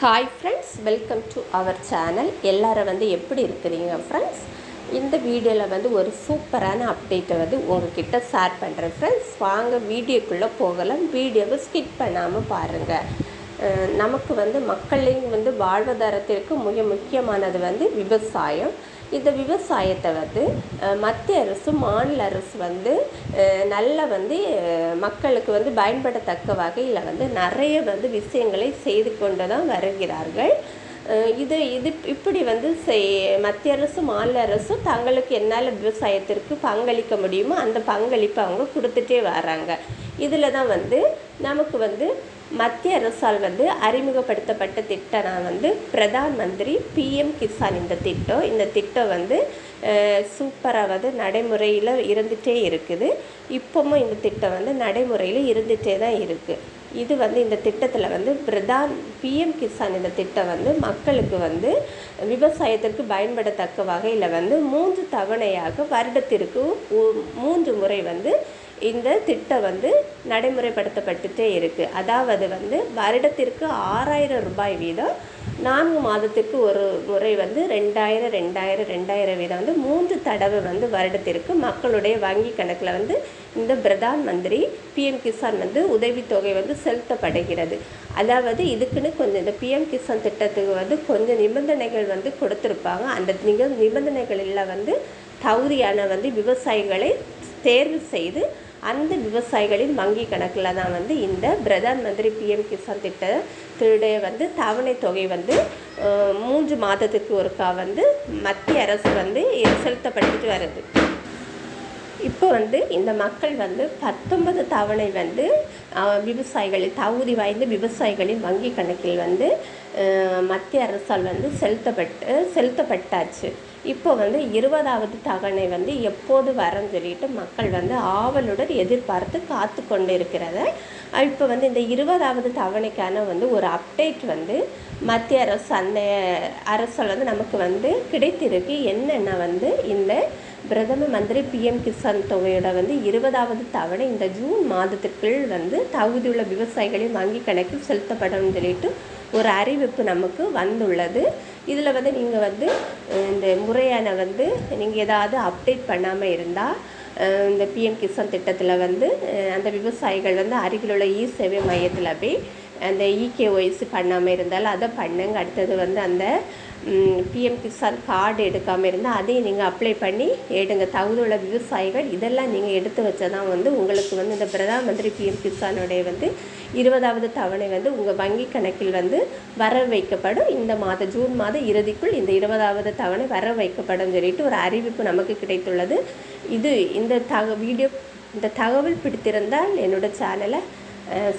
Hi friends welcome to our channel எல்லோரும் வந்து எப்படி இருக்கிறீங்க ஃப்ரெண்ட்ஸ் இந்த வீடியோவில் வந்து ஒரு சூப்பரான அப்டேட்டை வந்து உங்ககிட்ட ஷேர் பண்ணுறேன் ஃப்ரெண்ட்ஸ் வாங்க வீடியோக்குள்ளே போகலாம். வீடியோவை ஸ்கிப் பண்ணாமல் பாருங்கள் நமக்கு வந்து மக்களின் வந்து வாழ்வாதாரத்திற்கு மிக முக்கியமானது வந்து விவசாயம். இந்த விவசாயத்தை வந்து மத்திய அரசு மாநில அரசு வந்து நல்ல வந்து மக்களுக்கு வந்து பயன்படத்தக்க வகையில் வந்து நிறைய வந்து விஷயங்களை செய்து கொண்டு தான் வருகிறார்கள். இது இது இப்படி வந்து செய் மத்திய அரசு மாநில அரசும் தங்களுக்கு என்னால் விவசாயத்திற்கு பங்களிக்க முடியுமோ அந்த பங்களிப்பை அவங்க கொடுத்துட்டே வராங்க இதில் தான் வந்து நமக்கு வந்து மத்திய அரசால் வந்து அறிமுகப்படுத்தப்பட்ட திட்டம் வந்து பிரதான் மந்திரி பிஎம் கிசான் இந்த திட்டம். இந்த திட்டம் வந்து சூப்பராக வந்து நடைமுறையில் இருந்துகிட்டே இருக்குது. இப்போவும் இந்த திட்டம் வந்து நடைமுறையில் இருந்துகிட்டே தான் இருக்குது இது வந்து இந்த திட்டத்தில் வந்து பிரதான் பிஎம் கிசான் இந்த திட்டம் வந்து மக்களுக்கு வந்து விவசாயத்திற்கு பயன்படத்தக்க வகையில் வந்து மூன்று தவணையாக வருடத்திற்கு மூன்று முறை வந்து இந்த திட்டம் வந்து நடைமுறைப்படுத்தப்பட்டுட்டே இருக்குது அதாவது வந்து வருடத்திற்கு ஆறாயிரம் ரூபாய் வீதம் நான்கு மாதத்திற்கு ஒரு முறை வந்து ரெண்டாயிரம் ரெண்டாயிரம் ரெண்டாயிரம் வீதம் வந்து மூன்று தடவை வந்து வருடத்திற்கு மக்களுடைய வங்கி கணக்கில் வந்து இந்த பிரதான் மந்திரி பிஎம் கிசான் வந்து உதவித்தொகை வந்து செலுத்தப்படுகிறது. அதாவது இதுக்குன்னு கொஞ்சம் இந்த பிஎம் கிசான் திட்டத்துக்கு வந்து கொஞ்சம் நிபந்தனைகள் வந்து கொடுத்துருப்பாங்க. அந்த நிக நிபந்தனைகளில் வந்து தகுதியான வந்து விவசாயிகளை தேர்வு செய்து அந்த விவசாயிகளின் வங்கி கணக்கில் தான் வந்து இந்த பிரதான் மந்திரி பிஎம் கிசான் திட்டத்துடைய வந்து தவணை தொகை வந்து மூன்று மாதத்துக்கு ஒருக்கா வந்து மத்திய அரசு வந்து செலுத்தப்பட்டுட்டு வருது. இப்போ வந்து இந்த மக்கள் வந்து பத்தொன்பது தவணை வந்து அஹ், விவசாயிகளின் தகுதி வாய்ந்த விவசாயிகளின் வங்கி கணக்கில் வந்து மத்திய அரசால் வந்து செலுத்தப்பட்டு செலுத்தப்பட்டாச்சு. இப்போ வந்து இருபதாவது தகனை வந்து எப்போது வரன்னு சொல்லிட்டு மக்கள் வந்து ஆவலுடன் எதிர்பார்த்து காத்து கொண்டு இருக்கிறத இப்போ வந்து இந்த இருபதாவது தவணைக்கான வந்து ஒரு அப்டேட் வந்து மத்திய அரசு அந்த அரசால் வந்து நமக்கு வந்து கிடைத்திருக்கு. என்னென்ன வந்து இந்த பிரதம மந்திரி பிஎம் கிசான் தொகையோட வந்து இருபதாவது தவணை இந்த ஜூன் மாதத்திற்குள் வந்து தகுதியுள்ள விவசாயிகளின் வங்கி கணக்கில் செலுத்தப்படும் சொல்லிட்டு ஒரு அறிவிப்பு நமக்கு வந்துள்ளது. இதில் வந்து நீங்கள் வந்து இந்த முறையான வந்து நீங்கள் ஏதாவது அப்டேட் பண்ணாமல் இருந்தால் இந்த பிஎம் கிசான் திட்டத்தில் வந்து அந்த விவசாயிகள் வந்து அருகிலுள்ள இ சேவை மையத்தில் போய் அந்த இகேஒய்சி பண்ணாமல் இருந்தாலும் அதை பண்ணுங்க. அடுத்தது வந்து அந்த பிஎம் கிசான் கார்டு எடுக்காமல் இருந்தால் அதையும் நீங்கள் அப்ளை பண்ணி எடுங்க. தகுதியுள்ள விவசாயிகள் இதெல்லாம் நீங்கள் எடுத்து வச்சா தான் வந்து உங்களுக்கு வந்து இந்த பிரதான் மந்திரி பிஎம் கிசானுடைய வந்து இருபதாவது தவணை வந்து உங்கள் வங்கி கணக்கில் வந்து வர வைக்கப்படும் இந்த மாத ஜூன் மாத இறுதிக்குள் இந்த இருபதாவது தவணை வர வைக்கப்படும் சொல்லிட்டு ஒரு அறிவிப்பு நமக்கு கிடைத்துள்ளது. இது இந்த தக வீடியோ இந்த தகவல் பிடித்திருந்தால் என்னோட சேனலை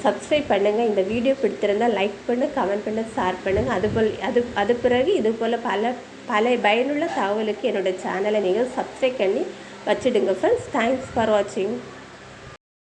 சப்ஸ்கிரைப் பண்ணுங்கள் இந்த வீடியோ பிடித்திருந்தால் லைக் பண்ணு கமெண்ட் பண்ணு ஷேர் பண்ணுங்கள் அதுபோல் அது அது பிறகு இது போல் பல பல பயனுள்ள தகவலுக்கு என்னோட சேனலை நீங்கள் சப்ஸ்கிரைப் பண்ணி வச்சுடுங்க ஃப்ரெண்ட்ஸ் தேங்க்ஸ் ஃபார் வாட்சிங்